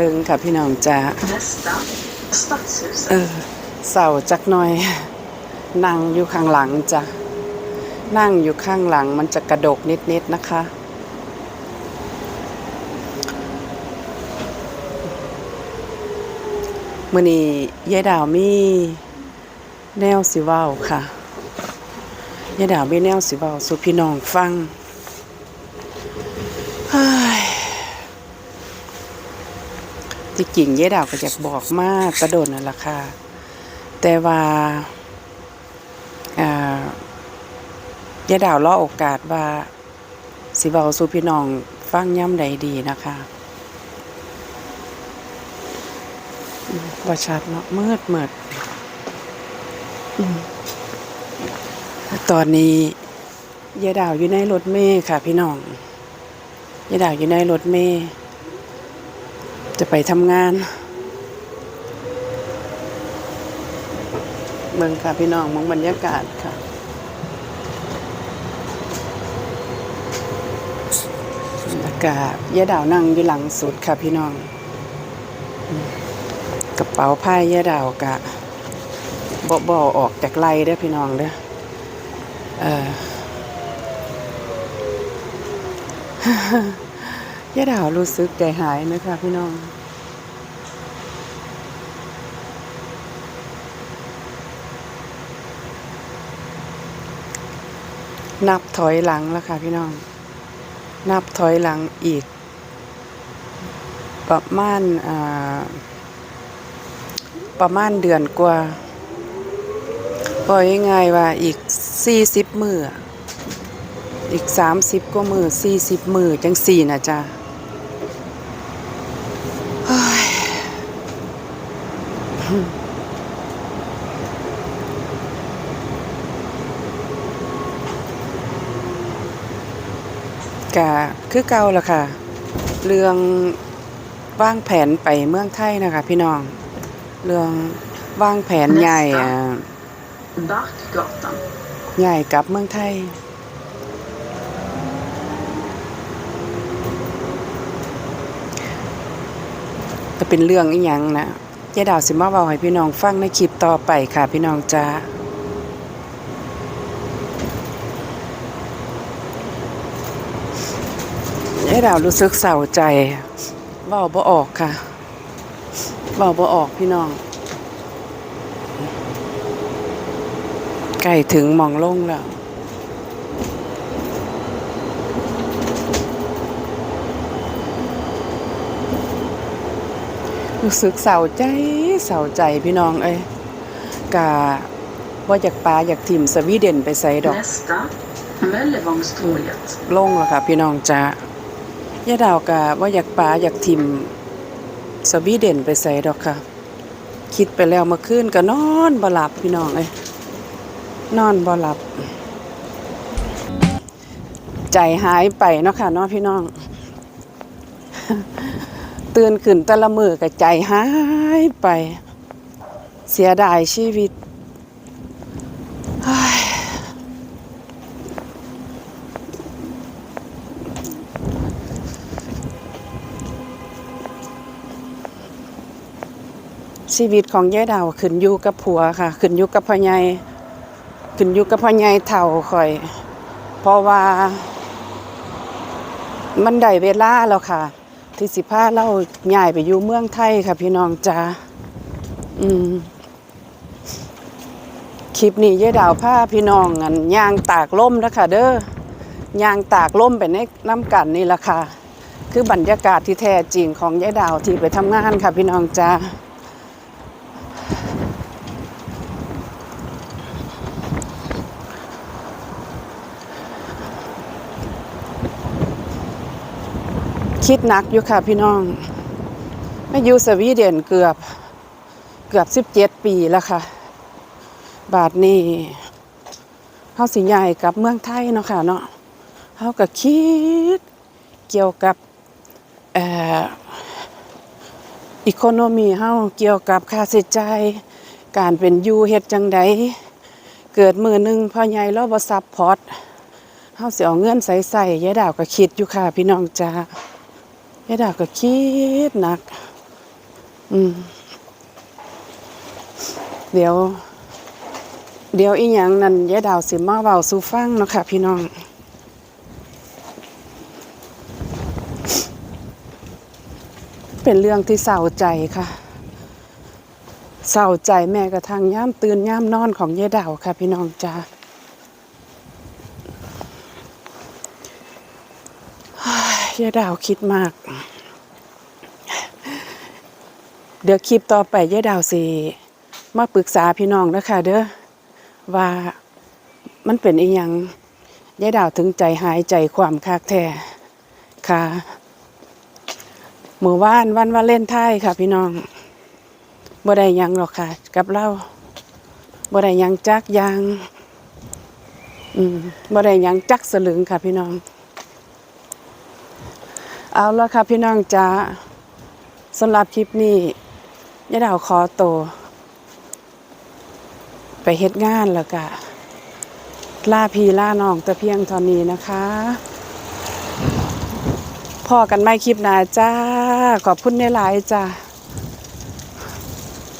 ตีห้าครึ่งค่ะพี่น้องจ้า Nästa, Stadshuset. เออเสาจักหน่อย นั่งอยู่ข้างหลังจ้ะนั่งอยู่ข้างหลังมันจะกระดกนิดๆนะคะ มื่อนี้ยายดาวมีแนวสิเว้าค่ะยายดาวมีแนวสิเว้าสู่พี่น้องฟังเฮ้ย ที่จริงยายดาวก็อยากบอกมากกระโดดนั่นแหละค่ะแต่ว่าอ่ายายดาวรอโอกาสว่าสิเว้าสู่พี่น้องฟังย่ำใดดีนะคะว่าชัดเนาะมืดมืดตอนนี้ยายดาวอยู่ในรถเมย์ค่ะ พี่น้องยายดาวอยู่ในรถเมย์ จะไปทำงาน เมืองค่ะพี่น้องมองบรรยากาศค่ะบรรยากาศยายดาวนั่งอยู่หลังสุดค่ะพี่น้อง กระเป๋าผ้ายะดาวกะบ่บ่ออกจากไล่เด้อพี่น้องเด้อเออ ยะดาวรู้สึกใจหายไหมคะพี่น้องนับถอยหลังแล้วค่ะพี่น้อง นับถอยหลังอีก ประมาณประมาณเดือนกว่าก็ง่ายๆว่าอีกสี่สิบมืออะอีกสามสิบกว่ามือสี่สิบมือจังสี่นะจ๊ะเฮ้ย กะคือเก่าละค่ะ เรื่องวางแผนไปเมืองไทยนะคะ พี่น้อง เรื่องวางแผนใหญ่อะ Barkgatan. ใหญ่กลับเมืองไทยจะเป็นเรื่องอีหยังนะ ยายดาวสิมาเว้าให้พี่น้องฟังในคลิปต่อไปค่ะพี่น้องจ้ายายดาวรู้สึกเศร้าใจเว้าบ่ออกค่ะเว้าบ่ออกพี่น้องใกล้ถึงมองลงแล้ว รู้สึกเศร้าใจเศร้าใจพี่น้องเอ้ยกะว่าอยากปาอยากถิ่มสวีเดนไปใส่ดอก Nästa, Möllevångstorget. ลงแล้วค่ะพี่น้องจ้าย่าดาวกะว่าอยากปาอยากถิ่มสวีเดนไปใส่ดอกค่ะ คิดไปแล้วเมื่อคืนก็นอนบ่หลับพี่น้องเอ้ยนอนบ่หลับ ใจหายไปเนาะค่ะเนาะพี่น้อง ตื่นขึ้นแต่ละมือกับใจหายไป เสียดายชีวิต ชีวิตของยายดาวขึ้นอยู่กับผัวค่ะ ขึ้นอยู่กับพ่อใหญ่ขึ้นอยู่กับพ่อใหญ่เฒ่าคอย เพราะว่า มันได้เวลาแล้วค่ะ ที่สิพาเล่าย้ายไปอยู่เมืองไทยค่ะ พี่น้องจ้าอืมคลิปนี้ยายดาวผ้าพี่น้องอันยางตากล่มนะคะเด้อยางตากล่มไปในน้ำกันนี่ละค่ะ คือบรรยากาศที่แท้จริงของยายดาวที่ไปทำงานค่ะ พี่น้องจ้า คิดหนักอยู่ค่ะพี่น้องไม่อยู่สวีเดนเกือบเกือบสิบเจ็ดปีแล้วค่ะ บาทนี้เฮาสิใหญ่กับเมืองไทยเนาะค่ะเนาะเฮาก็คิดเกี่ยวกับเอ่ออีโคโนมีเฮาเกี่ยวกับค่าใช้จ่ายการเป็นอยู่เฮ็ดจังใดเกิดมือหนึ่งพ่อใหญ่เราบ่ซัพพอร์ตเฮาสิเอาเงินใส่ใส่ยายดาวก็คิดอยู่ค่ะ พี่น้องจ้า ยายดาวก็คิดหนัก อืม เดี๋ยว เดี๋ยวอีหยังนั่นยายดาวสิมาเว้าสู่ฟังเนาะค่ะ พี่น้อง เป็นเรื่องที่เศร้าใจค่ะเศร้าใจแม่กระทั่งย่ามตื่นย่ามนอนของยายดาวค่ะ พี่น้องจ้า ยายดาวคิดมาก เดี๋ยวคลิปต่อไปยายดาวสิมาปรึกษาพี่น้องนะคะเด้อว่ามันเป็นอีหยังยายดาวถึงใจหายใจความคากแท้ค่ะมือว่านวันวาเล่นไทน์ค่ะ พี่น้องบ่ได้ยังหรอกค่ะ กับเราบ่ได้ยังจักยาง อืมบ่ได้ยังจักสลึงค่ะพี่น้อง เอาละค่ะพี่น้องจ้าสำหรับคลิปนี้ยาดาวขอโต ไปเฮ็ดงานแล้วก็ล่าพีล่าน้องแต่เพียงเท่านี้นะคะพอกันไม่คลิปหน้าจ้า ขอบคุณในหลายจ้า